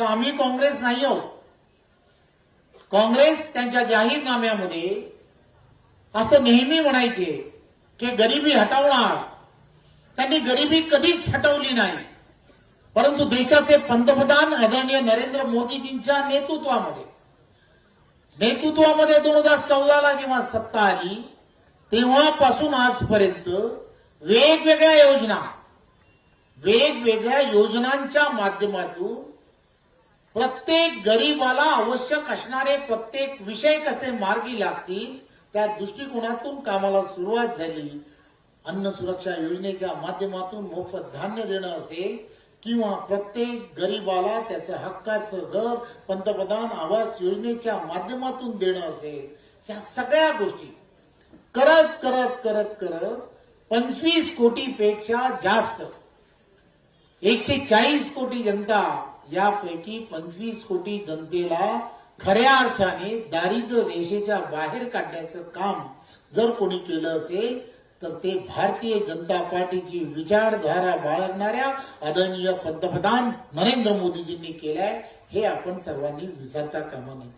तर आम्ही काँग्रेस नाही आहोत. काँग्रेस त्यांच्या जाहीरनाम्यामध्ये असं नेहमी म्हणायचे की गरिबी हटवणार. त्यांनी गरिबी कधीच हटवली नाही. परंतु देशाचे पंतप्रधान आदरणीय नरेंद्र मोदीजींच्या नेतृत्वामध्ये नेतृत्वामध्ये दोन हजार चौदाला जेव्हा सत्ता आली तेव्हापासून आजपर्यंत वेगवेगळ्या योजना वेगवेगळ्या योजनांच्या माध्यमातून प्रत्येक गरीबाला आवश्यक असणारे प्रत्येक विषय कसे मार्गी लागतील त्या दृष्टिकोनातून कामाला सुरुवात झाली. अन्न सुरक्षा योजनेच्या माध्यमातून मोफत धान्य देणं असेल किंवा प्रत्येक गरीबाला त्याचं हक्काचं घर पंतप्रधान आवास योजनेच्या माध्यमातून देणं असेल या सगळ्या गोष्टी करत करत करत करत पंचवीस कोटी पेक्षा जास्त एकशे चाळीस कोटी जनता यापैकी पंचवीस कोटी जनतेला खऱ्या अर्थाने दारिद्र्य रेषेच्या बाहेर काढण्याचं काम जर कोणी केलं असेल तर ते भारतीय जनता पार्टीची विचारधारा बाळगणाऱ्या आदरणीय पंतप्रधान नरेंद्र मोदीजींनी केलंय हे आपण सर्वांनी विसरता कामा नये.